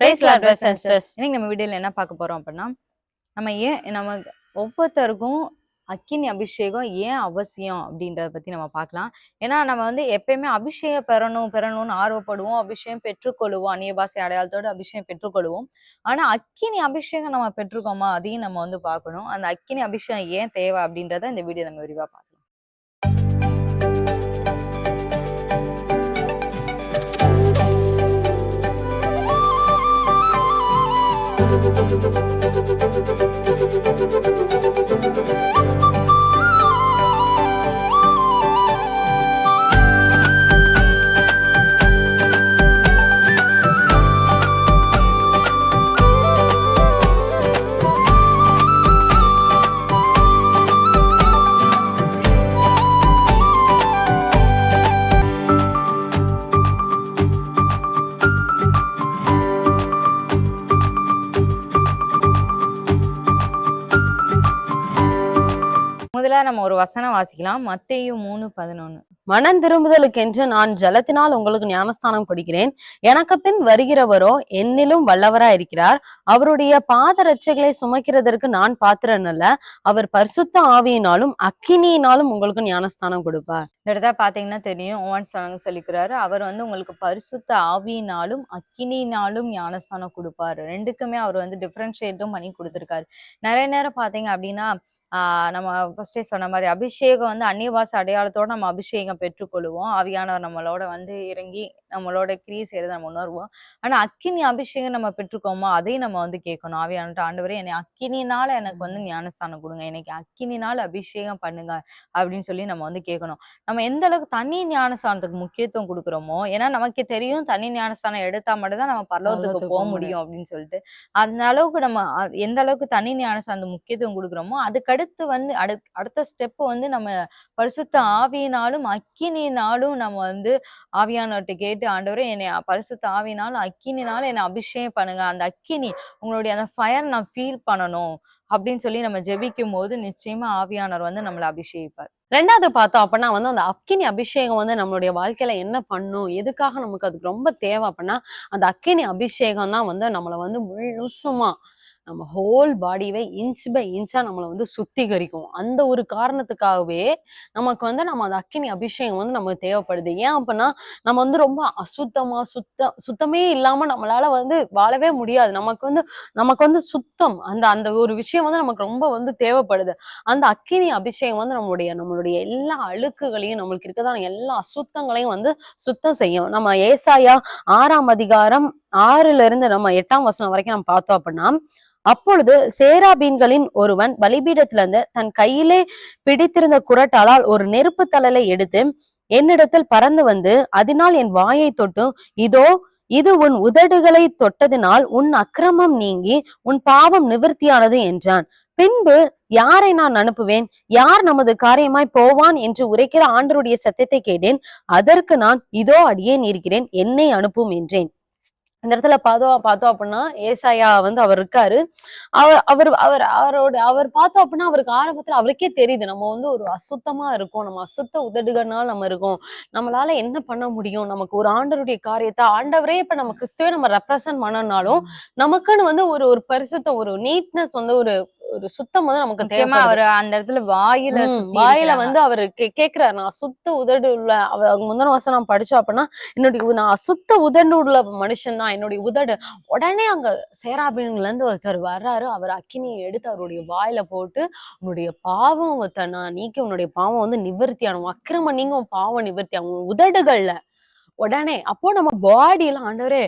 Brothers and sisters. இன்னைக்கு நம்ம வீடியோல என்ன பார்க்க போறோம் அப்படின்னா நம்ம ஏன் நம்ம ஒவ்வொருத்தருக்கும் அக்கினி அபிஷேகம் ஏன் அவசியம் அப்படின்றத பத்தி நம்ம பார்க்கலாம். ஏன்னா நம்ம வந்து எப்பயுமே அபிஷேகம் பெறணும் பெறணும்னு ஆர்வப்படுவோம் அபிஷேகம் பெற்றுக்கொள்வோம் அந்நிய பாசை அடையாளத்தோட அபிஷேகம் பெற்றுக்கொள்வோம். ஆனா அக்கினி அபிஷேகம் நம்ம பெற்றுக்கோமா அதையும் நம்ம வந்து பார்க்கணும். அந்த அக்கினி அபிஷேகம் ஏன் தேவை அப்படின்றத இந்த வீடியோ நம்ம விரிவா பார்க்கலாம். முதல்ல நம்ம ஒரு வசனம் வாசிக்கலாம். மத்தையும் மூணு பதினொன்னு. மனம் திரும்புதலுக்கென்று நான் ஜலத்தினால் உங்களுக்கு ஞானஸ்தானம் கொடுக்கிறேன். எனக்கு பின் வருகிறவரோ என்னிலும் வல்லவரா இருக்கிறார். அவருடைய பாதரட்சைகளை சுமக்கிறதற்கு நான் பாத்திரன் அல்ல அவர் பரிசுத்த ஆவியினாலும் அக்கினியினாலும் உங்களுக்கு ஞானஸ்தானம் கொடுப்பார். இந்த இடத்துல தெரியும். ஓவன் சலங்க சொல்லிக்கிறாரு. அவர் வந்து உங்களுக்கு பரிசுத்த ஆவியினாலும் அக்கினினாலும் ஞானஸ்தானம் கொடுப்பாரு. ரெண்டுக்குமே அவர் வந்து டிஃப்ரென்ஷியேட்டும் பண்ணி கொடுத்துருக்காரு. நிறைய நேரம் பார்த்தீங்க அப்படின்னா ஆஹ் நம்ம ஃபர்ஸ்டே சொன்ன மாதிரி அபிஷேகம் வந்து அந்நியவாச அடையாளத்தோட நம்ம அபிஷேகம் பெற்றுக்கொள்வோம். அவியானவர் நம்மளோட வந்து இறங்கி நம்மளோட கிரியை செய்யறத நம்ம உணர்வோம். ஆனா அக்கினி அபிஷேகம் நம்ம பெற்றுக்கோமா அதையும் நம்ம வந்து கேட்கணும். ஆவியானட்ட ஆண்டவரே என்னை அக்கினினால எனக்கு வந்து ஞானஸ்தானம் கொடுங்க. எனக்கு அக்கினினால அபிஷேகம் பண்ணுங்க அப்படின்னு சொல்லி நம்ம வந்து கேட்கணும். நம்ம எந்த அளவுக்கு தனி ஞானஸ்தானத்துக்கு முக்கியத்துவம் கொடுக்குறோமோ ஏன்னா நமக்கு தெரியும் தனி ஞானஸ்தானம் எடுத்தா மட்டும்தான் நம்ம பரலோகத்துக்கு போக முடியும் அப்படின்னு சொல்லிட்டு அந்த அளவுக்கு நம்ம எந்த அளவுக்கு தனி ஞானஸ்தானத்துக்கு முக்கியத்துவம் கொடுக்குறோமோ அதுக்கடுத்து வந்து அடு அடுத்த ஸ்டெப் வந்து நம்ம பரிசுத்த ஆவியினாலும் அக்கினினாலும் நம்ம வந்து ஆவியானவர்கிட்ட கேட்டு ஆண்டவரே என்னை பரிசுத்த ஆவியினாலும் அக்கினினாலும் என்னை அபிஷேகம் பண்ணுங்க. அந்த அக்கினி உங்களுடைய அந்த ஃபயர் நான் ஃபீல் பண்ணணும். அப்படின்னு சொல்லி நம்ம ஜெபிக்கும் போது நிச்சயமா ஆவியானவர் வந்து நம்மளை அபிஷேகிப்பார். ரெண்டாவது பார்த்தோம் அப்படின்னா வந்து அந்த அக்கினி அபிஷேகம் வந்து நம்மளுடைய வாழ்க்கையில என்ன பண்ணும் எதுக்காக நமக்கு அதுக்கு ரொம்ப தேவை அப்படின்னா அந்த அக்கினி அபிஷேகம் தான் வந்து நம்மளை வந்து முழுசுமா நம்ம ஹோல் பாடியவே இன்ச் பை இன்ச்சா நம்மளை வந்து சுத்திகரிக்கும். அந்த ஒரு காரணத்துக்காகவே நமக்கு வந்து நம்ம அந்த அக்கினி அபிஷேகம் வந்து நமக்கு தேவைப்படுது. ஏன் அப்படின்னா நம்ம வந்து ரொம்ப அசுத்தமா சுத்த சுத்தமே இல்லாம நம்மளால வந்து வாழவே முடியாது. நமக்கு வந்து நமக்கு வந்து சுத்தம் அந்த அந்த ஒரு விஷயம் வந்து நமக்கு ரொம்ப வந்து தேவைப்படுது. அந்த அக்கினி அபிஷேகம் வந்து நம்மளுடைய நம்மளுடைய எல்லா அழுக்குகளையும் நம்மளுக்கு இருக்கதான எல்லா அசுத்தங்களையும் வந்து சுத்தம் செய்யும். நம்ம ஏசாயா ஆறாம் அதிகாரம் ஆறுல இருந்து நம்ம எட்டாம் வசனம் வரைக்கும் நம்ம பார்த்தோம் அப்படின்னா அப்பொழுது சேராபீன்களின் ஒருவன் பலிபீடத்திலிருந்து தன் கையிலே பிடித்திருந்த குரட்டாளால் ஒரு நெருப்பு தழலை எடுத்து என்னிடத்தில் பறந்து வந்து அதனால் என் வாயை தொட்டு இதோ இது உன் உதடுகளை தொட்டதினால் உன் அக்கிரமம் நீங்கி உன் பாவம் நிவர்த்தியானது என்றான். பின்பு யாரை நான் அனுப்புவேன்? யார் நமது காரியமாய் போவான்? என்று உரைக்கிற ஆண்டருடைய சத்தத்தை கேட்டேன். அதற்கு நான் இதோ அடியேன் இருக்கிறேன் என்னை அனுப்பும் என்றேன். இந்த இடத்துல பார்த்தோம் பார்த்தோம் அப்படின்னா ஏசாயா வந்து அவர் இருக்காரு. அவர் அவர் அவர் அவரோட அவர் பார்த்தோம் அப்படின்னா அவருக்கு ஆரம்பத்துல அவருக்கே தெரியுது. நம்ம வந்து ஒரு அசுத்தமா இருக்கோம். நம்ம அசுத்த உதடுகள்னால நம்ம இருக்கோம். நம்மளால என்ன பண்ண முடியும்? நமக்கு ஒரு ஆண்டருடைய காரியத்தை ஆண்டவரே இப்ப நம்ம கிறிஸ்துவே நம்ம ரெப்ரசன்ட் பண்ணனாலும் நமக்குன்னு வந்து ஒரு ஒரு பரிசுத்தம் ஒரு நீட்னஸ் வந்து ஒரு ஒரு சுத்தம் வந்து நமக்கு தேவைப்படுது. அவர் அந்த இடத்துல வாயில சுத்தி வாயில. வந்து அவர் கேக்குறாரு நான் அசுத்த உதடு உள்ள அவ அவங்க முந்தின வருஷம் நான் படிச்சோம் அப்படின்னா என்னுடைய நான் அசுத்த உதடு உள்ள மனுஷன் தான் என்னுடைய உதடு. உடனே அங்க சேராபீன்ல இருந்து ஒருத்தர் வர்றாரு. அவர் அக்கினியை எடுத்து அவருடைய வாயில போட்டு உன்னுடைய பாவம் நான் நீக்கி உன்னுடைய பாவம் வந்து நிவர்த்தி ஆகும் அக்கிரமம் நீங்க பாவம் நிவர்த்தி ஆகும் உதடுகள்ல உடனே அப்போ நம்ம பாடியில ஆண்டவரே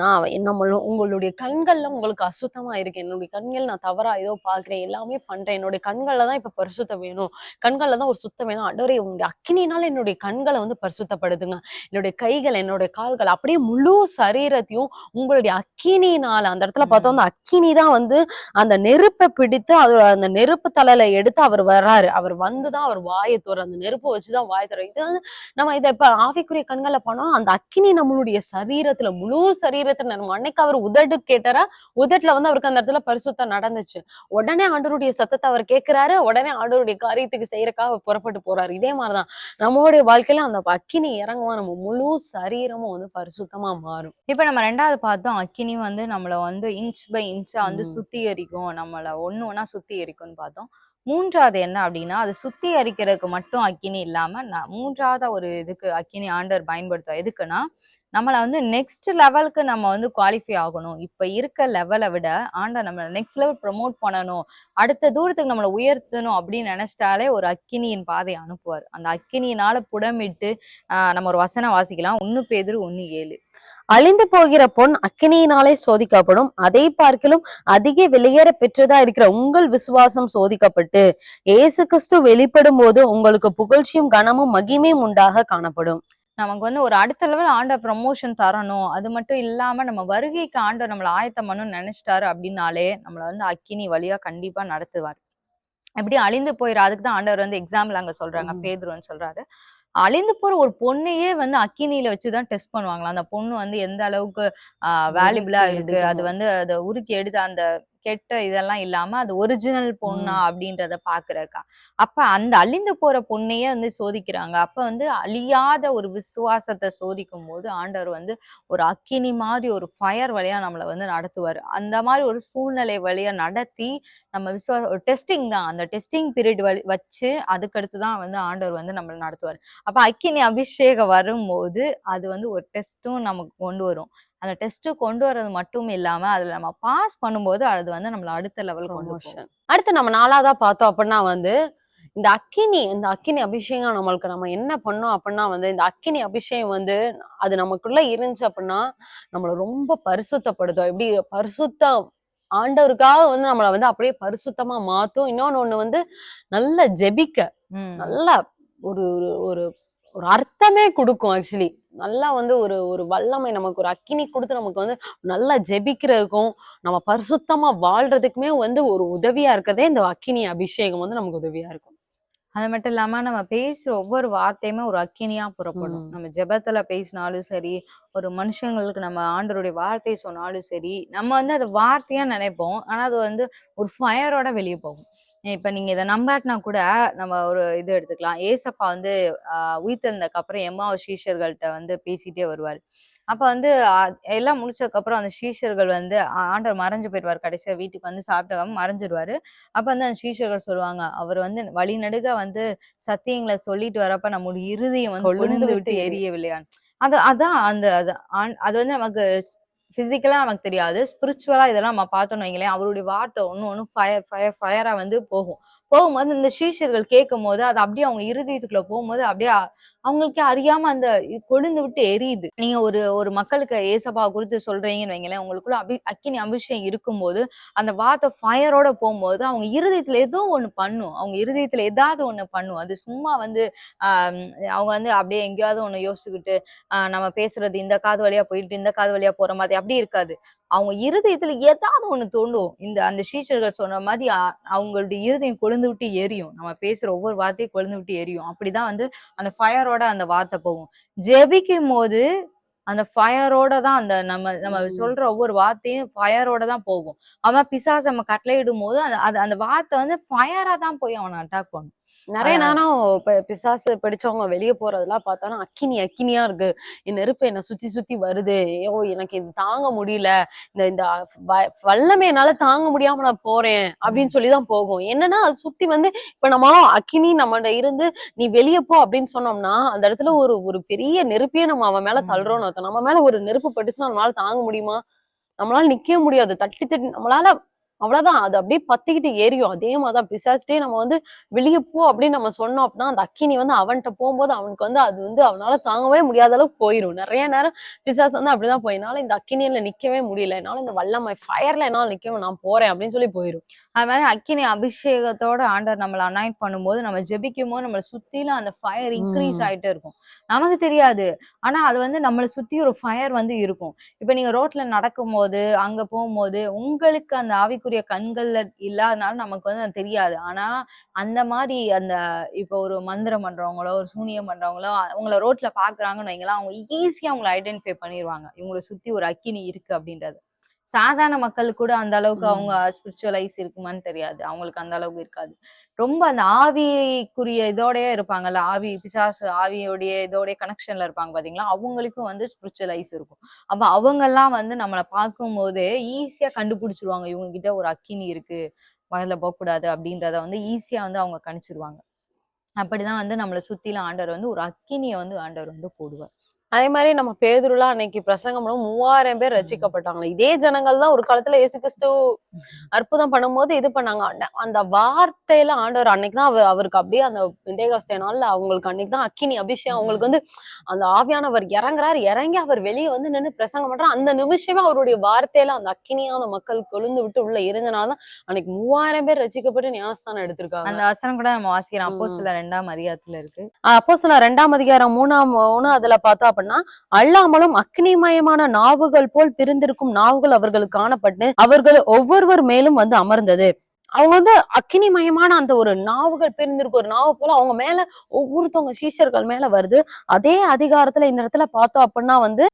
நான் நம்ம உங்களுடைய கண்கள்ல உங்களுக்கு அசுத்தமா இருக்கு. என்னுடைய கண்கள் நான் தவறா ஏதோ பாக்குறேன் எல்லாமே பண்றேன். என்னுடைய கண்கள்ல தான் இப்ப பரிசுத்தம் வேணும். கண்கள்ல தான் ஒரு சுத்தம் வேணும். ஆண்டவரே உங்களுடைய அக்கினினால என்னுடைய கண்களை வந்து பரிசுத்தப்படுத்துங்க. என்னுடைய கைகள் என்னுடைய கால்கள் அப்படியே முழு சரீரத்தையும் உங்களுடைய அக்கினினால அந்த இடத்துல பார்த்தோம் அந்த அக்கினி தான் வந்து அந்த நெருப்பை பிடித்து அது அந்த நெருப்பு தலையில எடுத்து அவர் வர்றாரு. அவர் வந்துதான் அவர் வாயை தோற அந்த நெருப்பை வச்சுதான் வாயை தோற இது வந்து நம்ம இதை இப்ப ஆவிக்குரிய கண்களை பண்ணோம் அந்த அக்கினி நம்மளுடைய சரீரத்துல முழு சரீரத்துல நம்ம அன்னைக்கு அவர் உதடு கேட்டாரா? உதட்டுல வந்து அவருக்கு அந்த இடத்துல பரிசுத்தம் நடந்துச்சு. உடனே ஆண்டவருடைய சத்தத்தை அவர் கேட்கிறாரு உடனே ஆண்டவருடைய காரியத்துக்கு செய்யறக்காக புறப்பட்டு போறாரு. இதே மாதிரிதான். நம்மளுடைய வாழ்க்கையில அந்த அக்கினி இறங்குவோம் நம்ம முழு சரீரமும் வந்து பரிசுத்தமா மாறும். இப்ப நம்ம ரெண்டாவது பார்த்தோம் அக்கினி வந்து நம்மள வந்து இன்ச் பை இன்ச்சா வந்து. சுத்திகரிக்கும். நம்மள ஒண்ணு ஒண்ணா சுத்திகரிக்கும்னு பார்த்தோம். மூன்றாவது என்ன அப்படின்னா அது சுத்திகரிக்கிறதுக்கு மட்டும் அக்கினி இல்லாம மூன்றாவது ஒரு இதுக்கு அக்கினி ஆண்டர் பயன்படுத்தும் எதுக்குன்னா நம்மளை வந்து நெக்ஸ்ட் லெவலுக்கு நம்ம வந்து குவாலிஃபை ஆகணும். இப்ப இருக்க லெவலை விட ஆண்டர் நம்ம நெக்ஸ்ட் லெவல் ப்ரமோட் பண்ணணும். அடுத்த தூரத்துக்கு நம்மளை உயர்த்தணும் அப்படின்னு நினைச்சிட்டாலே ஒரு அக்கினியின் பாதையை அனுப்புவார். அந்த அக்கினியினால புடமிட்டு நம்ம ஒரு வசனம் வாசிக்கலாம். ஒன்னு பேதர் ஒன்னு ஏழு. அழிந்து போகிற பொன் அக்கினியினாலே சோதிக்கப்படும். அதை பார்க்கிலும் அதிக வெளியேற பெற்றதா இருக்கிற உங்கள் விசுவாசம் சோதிக்கப்பட்டு இயேசு கிறிஸ்து வெளிப்படும் போது உங்களுக்கு புகழ்ச்சியும் கனமும் மகிமையும் உண்டாக காணப்படும். நமக்கு வந்து ஒரு அடுத்த லெவல் ஆண்டவர் ப்ரமோஷன் தரணும். அது மட்டும் இல்லாம நம்ம வருகைக்கு ஆண்டவர் நம்மளை ஆயத்தம் பண்ணணும்னு நினைச்சிட்டாரு அப்படின்னாலே நம்மள வந்து அக்கினி வழியா கண்டிப்பா நடத்துவார். எப்படி அழிந்து போயிரு? அதுக்கு தான் ஆண்டவர் வந்து எக்ஸாம்பிள் அங்க சொல்றாங்க. பேதுருன்னு சொல்றாரு. அழிந்து போற ஒரு பொண்ணையே வந்து அக்கினியில வச்சுதான் டெஸ்ட் பண்ணுவாங்களாம் அந்த பொண்ணு வந்து எந்த அளவுக்கு வேல்யூபிளா இருக்கு அது. வந்து அதை உருக்கி எடுத்து அந்த கெட்ட இதெல்லாம் இல்லாம அது ஒரிஜினல் பொண்ணா. அப்படின்றத பாக்குறக்கா. அப்ப அந்த அழிந்து போற பொண்ணையே வந்து சோதிக்கிறாங்க. அப்ப வந்து அழியாத ஒரு விசுவாசத்தை சோதிக்கும் போது ஆண்டவர் வந்து ஒரு அக்கினி மாதிரி ஒரு ஃபயர் வழியா நம்மளை வந்து நடத்துவார். அந்த மாதிரி ஒரு சூழ்நிலை வழியா நடத்தி நம்ம விசுவாச ஒரு டெஸ்டிங் தான். அந்த டெஸ்டிங் பீரியட் வழி வச்சு அதுக்கடுத்து தான் வந்து ஆண்டவர் வந்து நம்மளை நடத்துவார். அப்ப அக்கினி அபிஷேகம் வரும்போது அது வந்து ஒரு டெஸ்ட்டும் நமக்கு கொண்டு வரும். அந்த டெஸ்ட் கொண்டு வர்றது மட்டும் இல்லாம அதுல நம்ம பாஸ் பண்ணும்போது அது வந்து நம்மள அடுத்த லெவல் கொண்டு அடுத்து நம்ம நாலாவதா பார்த்தோம் அப்படின்னா வந்து இந்த அக்கினி இந்த அக்கினி அபிஷேகம் நம்மளுக்கு நம்ம என்ன பண்ணோம் அப்படின்னா வந்து இந்த அக்கினி அபிஷேகம் வந்து அது நமக்குள்ள இருந்துச்சு அப்படின்னா நம்மள ரொம்ப பரிசுத்தப்படுத்தும். எப்படி பரிசுத்தம்? ஆண்டவருக்காக வந்து நம்மளை வந்து அப்படியே பரிசுத்தமா மாத்தும். இன்னொன்னு ஒண்ணு வந்து நல்ல ஜெபிக்க. நல்லா ஒரு ஒரு ஒரு ஒரு அர்த்தமே கொடுக்கும் ஆக்சுவலி நல்லா வந்து ஒரு ஒரு வல்லமை நமக்கு ஒரு அக்கினி கொடுத்து நமக்கு வந்து நல்லா ஜெபிக்கிறதுக்கும் நம்ம பரிசுத்தமா வாழ்றதுக்குமே வந்து ஒரு உதவியா இருக்கதே இந்த அக்கினி அபிஷேகம் வந்து நமக்கு உதவியா இருக்கும். அது மட்டும் இல்லாம நம்ம பேசுற ஒவ்வொரு வார்த்தையுமே ஒரு அக்கினியா புறப்படும். நம்ம ஜெபத்துல பேசினாலும் சரி ஒரு மனுஷங்களுக்கு நம்ம ஆண்டவருடைய வார்த்தை சொன்னாலும் சரி நம்ம வந்து அது வார்த்தையா நினைப்போம். ஆனா அது வந்து ஒரு ஃபயரோட வெளியே போகும். இப்ப நீங்க இதை நம்பாட்டினா கூட நம்ம ஒரு இது எடுத்துக்கலாம். ஏசப்பா வந்து உயிர்த்தெழுந்ததுக்கு அப்புறம் எம்மா சீஷர்கள்ட்ட வந்து பேசிட்டே வருவாரு. அப்ப வந்து எல்லாம் முடிச்சதுக்கு அப்புறம் அந்த சீஷர்கள் வந்து ஆண்டவர் மறைஞ்சு போயிடுவார் கடைசியா வீட்டுக்கு வந்து சாப்பிட்டவங்க மறைஞ்சிருவாரு. அப்ப வந்து அந்த சீஷர்கள் சொல்லுவாங்க அவர் வந்து வழிநடுக வந்து சத்தியங்களை சொல்லிட்டு வரப்ப நம்முடைய இருதயம் வந்து கொழுந்து விட்டு விட்டு எரி- எரியவில்லையா அது அதான் அந்த அது அது வந்து நமக்கு பிசிக்கலா நமக்கு தெரியாது. ஸ்பிரிச்சுவலாக இதெல்லாம் நம்ம பார்த்தோம்னு வைங்களேன் அவருடைய வார்த்தை ஒண்ணு ஒண்ணு ஃபயர் ஃபயர் ஃபயராக வந்து போகும். போகும்போது இந்த சீஷர்கள் கேட்கும் போது அது அப்படியே அவங்க இருதயத்துக்குள்ள போகும்போது அப்படியே அவங்களுக்கே அறியாம அந்த கொழுந்து விட்டு எரியுது. நீங்க ஒரு ஒரு மக்களுக்கு ஏசப்பா குறித்து சொல்றீங்கன்னு வைங்களேன் உங்களுக்குள்ள அபி அக்கினி அபிஷேகம் இருக்கும்போது அந்த வார்த்தை ஃபயரோட போகும்போது அவங்க இருதயத்துல ஏதோ ஒண்ணு பண்ணும். அவங்க இருதயத்துல ஏதாவது ஒண்ணு பண்ணும். அது சும்மா வந்து அவங்க வந்து அப்படியே எங்கேயாவது ஒண்ணு யோசிச்சுக்கிட்டு நம்ம பேசுறது இந்த காது வழியா போயிட்டு இந்த காது வழியா போற மாதிரி அப்படி இருக்காது. அவங்க இருதயத்துல ஏதாவது ஒண்ணு தோண்டும் இந்த அந்த சீஷர்கள் சொன்ன மாதிரி அவங்களுடைய இருதயம் கொழுந்து விட்டு எரியும். நம்ம பேசுற ஒவ்வொரு வார்த்தையும் கொழுந்து விட்டு எரியும். அப்படிதான் வந்து அந்த ஃபயர் ஃபயரோட அந்த வார்த்தை போகும். ஜெபிக்கும் போது அந்த ஃபயரோட தான் அந்த நம்ம நம்ம. சொல்ற ஒவ்வொரு வார்த்தையும் ஃபயரோட தான் போகும். அவன் பிசாசு நம்ம கட்டளையிடும் போது அந்த அந்த வார்த்தை வந்து ஃபயரா தான் போய் அவனை அட்டாக் பண்ணும். நிறைய. நேரம் பிசாசு பிடிச்சவங்க வெளியே போறதெல்லாம் பார்த்தாலும் அக்கினி அக்கினியா இருக்கு. என் நெருப்பு என்னை சுத்தி சுத்தி வருது. ஐயோ எனக்கு இது தாங்க முடியல. இந்த இந்த வல்லமை என்னால தாங்க முடியாம நான் போறேன் அப்படின்னு சொல்லிதான் போகும். என்னன்னா அது சுத்தி வந்து இப்ப நம்ம அக்கினி நம்மகிட்ட இருந்து நீ வெளியே போ அப்படின்னு சொன்னோம்னா அந்த இடத்துல ஒரு ஒரு பெரிய நெருப்பையே நம்ம அவன் மேல. தள்ளுறோம்னு அர்த்தம். நம்ம மேல ஒரு நெருப்பு பட்டுச்சுன்னா நம்மளால தாங்க முடியுமா? நம்மளால நிக்கவே முடியாது. தட்டி தட்டி நம்மளால அவ்வளவுதான். அது அப்படியே பத்திக்கிட்டு ஏறியும் அதே மாதிரிதான் பிசாசிட்டே நம்ம வந்து வெளியே போ அப்படின்னு நம்ம சொன்னோம் அப்படின்னா அந்த அக்கினி வந்து அவன்கிட்ட போகும்போது அவனுக்கு வந்து அது வந்து அவனால தாங்கவே முடியாத அளவுக்கு போயிடும் நிறைய நேரம் பிசாஸ் வந்து அப்படிதான் போய் என்னால இந்த அக்கினியில நிக்கவே முடியல. என்னால இந்த வல்லமை ஃபயர்ல என்னால நிக்கவே நான் போறேன் அப்படின்னு சொல்லி போயிடும் அது மாதிரி அக்கினி அபிஷேகத்தோட ஆண்டவர் நம்மளை அனாயிட் பண்ணும்போது நம்ம ஜெபிக்கும் போது நம்மளை சுத்திலும் அந்த ஃபயர் இன்க்ரீஸ். ஆயிட்டே இருக்கும். நமக்கு தெரியாது. ஆனா அது வந்து நம்மளை சுத்தி ஒரு ஃபயர் வந்து இருக்கும். இப்ப நீங்க ரோட்ல நடக்கும் போது அங்க போகும்போது உங்களுக்கு அந்த ஆவிக்குரிய ஆவிக்குரிய கண்கள்ல இல்லாதனால நமக்கு வந்து அது தெரியாது. ஆனா அந்த மாதிரி அந்த இப்போ ஒரு மந்திரம் பண்றவங்களோ ஒரு சூனியம் பண்றவங்களோ அவங்கள ரோட்ல பாக்குறாங்கன்னு வைங்களா அவங்க ஈஸியா அவங்கள ஐடென்டிஃபை பண்ணிடுவாங்க இவங்களை சுத்தி ஒரு அக்கினி இருக்கு அப்படின்றது. சாதாரண மக்கள் கூட அந்த அளவுக்கு. அவங்க ஸ்பிரிச்சுவலைஸ் இருக்குமான்னு தெரியாது. அவங்களுக்கு அந்த அளவுக்கு இருக்காது. ரொம்ப அந்த ஆவிக்குரிய இதோடயே இருப்பாங்கல்ல ஆவி பிசாசு ஆவியோடைய இதோடைய கனெக்ஷன்ல இருப்பாங்க பாத்தீங்களா? அவங்களுக்கும் வந்து ஸ்பிரிச்சுவலைஸ் இருக்கும். அப்ப அவங்க எல்லாம் வந்து நம்மளை பார்க்கும் போதே ஈஸியா கண்டுபிடிச்சிருவாங்க. இவங்க கிட்ட ஒரு அக்கினி இருக்கு பக்கத்துல போகக்கூடாது அப்படின்றத வந்து ஈஸியா வந்து அவங்க கணிச்சிருவாங்க. அப்படிதான் வந்து நம்மளை சுத்தில ஆண்டவர் வந்து ஒரு அக்கினியை வந்து ஆண்டவர் வந்து போடுவார். அதே மாதிரி நம்ம பேதுருலாம் அன்னைக்கு பிரசங்கம் பண்ணும் மூவாயிரம் பேர் ரசிக்கப்பட்டாங்க இதே ஜனங்கள் தான் ஒரு காலத்துல இயேசு கிறிஸ்து அற்புதம் பண்ணும்போது இது பண்ணாங்க. அந்த- அந்த வார்த்தையில ஆண்டவர் அன்னைக்கு தான் அவர் அவருக்கு அப்படியே அந்த விந்தேகாஸ்தே நாள்ல அவங்களுக்கு அன்னைக்கு தான் அக்கினி அபிஷேகம் அவங்களுக்கு வந்து அந்த ஆவியானவர் இறங்குறாரு இறங்கி அவர் வெளியே வந்து நின்னு பிரசங்கம் பண்றாரு. அந்த நிமிஷமே அவருடைய வார்த்தையில அந்த அக்கினியான மக்கள் கொழுந்து விட்டு உள்ள இருந்தனாலதான் அன்னைக்கு மூவாயிரம் பேர் ரசிக்கப்பட்டு ஞானஸ்தானம் எடுத்திருக்காங்க. அந்த வசனம் கூட நம்ம வாசிக்கிறோம். அப்போ. சில ரெண்டாம் அதிகாரத்துல இருக்கு. அப்போ சில ரெண்டாம் அதிகாரம் மூணாம் மூணு அதுல பார்த்தோம் அப்படின்னா அல்லாமலும் அக்னிமயமான நாவுகள் போல் பிரிந்திருக்கும் நாவுகள் அவர்களுக்கு காணப்பட்டு அவர்கள் ஒவ்வொருவர் மேலும் வந்து அமர்ந்தது. அவங்க வந்து அக்னிமயமான அந்த ஒரு நாவுகள் பிரிந்திருக்கும் ஒரு நாவு போல அவங்க மேல ஒவ்வொருத்தவங்க சீஷர்கள் மேல வருது. அதே அதிகாரத்துல இந்த இடத்துல பார்த்தோம் அப்படின்னா வந்து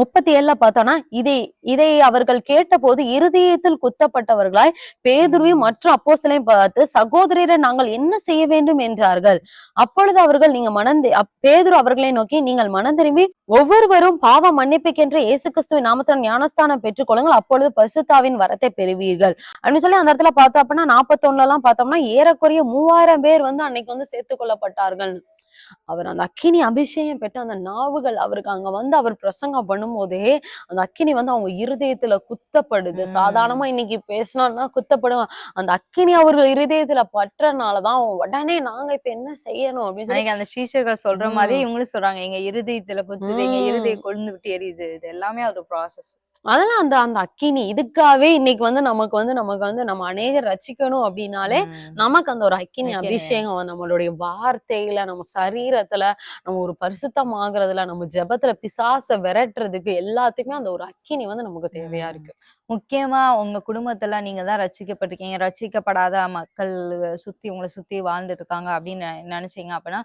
முப்பத்தி ஏழுல பார்த்தோம்னா இதை இதை அவர்கள் கேட்டபோது இருதயத்தில் குத்தப்பட்டவர்களாய் பேதுருவையும் மற்ற அப்போஸ்தலரையும் பார்த்து சகோதரரை நாங்கள் என்ன செய்ய வேண்டும்? என்றார்கள். அப்பொழுது அவர்கள் நீங்க மனந்து பேதுரு அவர்களை நோக்கி நீங்கள் மனம் திரும்பி ஒவ்வொருவரும் பாவ மன்னிப்புக்கென்று இயேசு கிறிஸ்துவின் நாமத்தில் ஞானஸ்தானம் பெற்றுக்கொள்ளுங்கள் அப்பொழுது பரிசுத்தாவின் வரத்தை பெறுவீர்கள். அப்படின்னு சொல்லி அந்த இடத்துல பார்த்தோம் அப்படின்னா நாற்பத்தொன்னுல எல்லாம் பார்த்தோம்னா ஏறக்குறைய மூவாயிரம் பேர் வந்து அன்னைக்கு வந்து சேர்த்துக் கொள்ளப்பட்டார்கள். அவர் அந்த அக்கினி அபிஷேகம் பெற்ற அந்த நாவுகள் அவருக்கு அங்க வந்து அவர் பிரசங்கம் பண்ணும் போதே அந்த அக்கினி வந்து அவங்க இருதயத்துல குத்தப்படுது. சாதாரணமா இன்னைக்கு பேசினோம்னா குத்தப்படுவான் அந்த அக்கினி அவர்கள் இருதயத்துல பற்றனாலதான் அவங்க உடனே நாங்க இப்ப என்ன செய்யணும் அப்படின்னு சொல்லி அந்த சீஷர்கள் சொல்ற மாதிரி. இவங்களும் சொல்றாங்க எங்க இருதயத்துல குத்துது எங்க. இருதய கொழுந்து விட்டு எரியுது இது எல்லாமே ஒரு ப்ராசஸ் அதெல்லாம் அந்த அந்த அக்கினி. இதுக்காகவே இன்னைக்கு வந்து நமக்கு வந்து நமக்கு வந்து நம்ம அநேகர் ரசிக்கணும் அப்படின்னாலே நமக்கு அந்த ஒரு அக்கினி. அபிஷேகம். நம்மளுடைய வார்த்தையில நம்ம சரீரத்துல நம்ம ஒரு பரிசுத்தம் ஆகுறதுல நம்ம ஜெபத்துல பிசாச விரட்டுறதுக்கு எல்லாத்துக்குமே அந்த ஒரு அக்கினி வந்து நமக்கு தேவையா இருக்கு. முக்கியமா உங்க குடும்பத்துல நீங்க தான் ரட்சிக்கப்பட்டிருக்கீங்க ரட்சிக்கப்படாத மக்கள் சுத்தி உங்களை சுத்தி வாழ்ந்துட்டு இருக்காங்க அப்படின்னு நினைச்சீங்க அப்படின்னா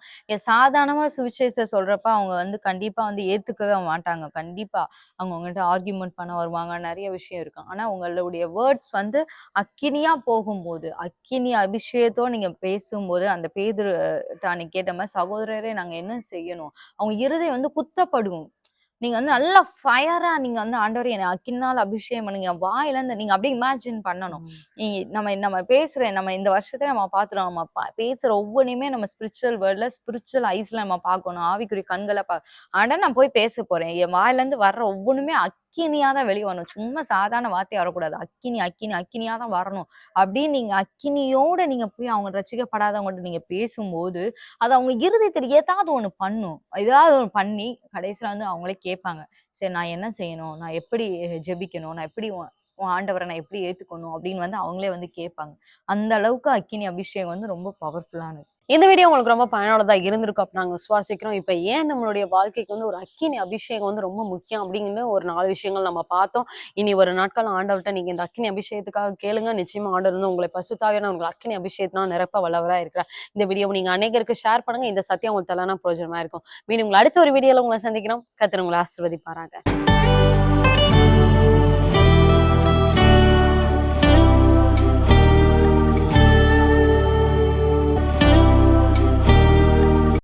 சாதாரணமா சுவிசேஷ சொல்றப்ப அவங்க வந்து கண்டிப்பா வந்து ஏத்துக்கவே மாட்டாங்க. கண்டிப்பா அவங்க உங்ககிட்ட ஆர்கியூமெண்ட் பண்ண வருவாங்க நிறைய விஷயம் இருக்கும். ஆனா உங்களுடைய வேர்ட்ஸ் வந்து அக்கினியா போகும்போது அக்கினி அபிஷேகத்தோட நீங்க பேசும்போது அந்த பேதுரு அன்னைக்கு கேட்ட மாதிரி சகோதரரே நாங்க என்ன செய்யணும்? அவங்க இருதயம் வந்து குத்தப்படும் நீங்க வந்து நல்லா ஃபயரா நீங்க வந்து ஆண்டவரே என்னை அக்கினால் அபிஷேகம் பண்ணுங்க. வாயில இருந்து நீங்க அப்படியே இமேஜின் பண்ணணும். நீ- நம்ம நம்ம பேசுற நம்ம இந்த வருஷத்தை நம்ம பாத்துறோம் நம்ம பேசுற ஒவ்வொன்றையுமே நம்ம ஸ்பிரிச்சுவல் வேர்ல்ட்ல ஸ்பிரிச்சுவல் ஐஸ்ல நம்ம பார்க்கணும். ஆவிக்குரிய கண்களை பா ஆனா நான் போய் பேச போறேன். என் வாயில இருந்து வர்ற ஒவ்வொன்றுமே அக்கினியா தான் வெளியே வரணும். சும்மா சாதாரண வார்த்தை வரக்கூடாது. அக்கினி அக்கினி அக்கினியா தான் வரணும். அப்படின்னு நீங்க அக்கினியோட நீங்க போய் அவங்க ரசிக்கப்படாதவங்கள்ட்ட நீங்க பேசும்போது அது அவங்க இருதயத்தில் ஏதாவது ஒண்ணு பண்ணும். ஏதாவது ஒண்ணு பண்ணி கடைசியில வந்து அவங்களே கேட்பாங்க. சரி நான் என்ன செய்யணும்? நான் எப்படி ஜெபிக்கணும்? நான் எப்படி உன் உன் ஆண்டவரை நான் எப்படி ஏத்துக்கணும்? அப்படின்னு வந்து அவங்களே வந்து கேட்பாங்க. அந்த அளவுக்கு அக்கினி அபிஷேகம் வந்து ரொம்ப பவர்ஃபுல்லானது இந்த வீடியோ உங்களுக்கு ரொம்ப பயனுள்ளதாக இருந்திருக்கும் அப்போ நாங்கள் விசுவாசிக்கிறோம். இப்போ ஏன் நம்மளுடைய வாழ்க்கைக்கு வந்து ஒரு அக்கினி அபிஷேகம் வந்து ரொம்ப முக்கியம் அப்படிங்கிற ஒரு நாலு விஷயங்கள் நம்ம பார்த்தோம். இனி ஒரு நாட்கள் ஆண்டவர்கிட்ட நீங்கள் இந்த அக்கினி அபிஷேகத்துக்காக கேளுங்க. நிச்சயமா ஆண்டவர் வந்து உங்களை பசுத்தாவியான உங்களை அக்கினி அபிஷேகத்தினா நிரப்ப வல்லவரா இருக்கிறார். இந்த வீடியோ நீங்க அநேகருக்கு ஷேர் பண்ணுங்க. இந்த சத்தியம் உங்களுக்கு தலைனா பிரயோஜனமா இருக்கும். மீண்டும் உங்களை அடுத்த ஒரு வீடியோவில் உங்களை சந்திக்கிறோம். கத்திர உங்களை ஆசிர்வதிப்பாராங்க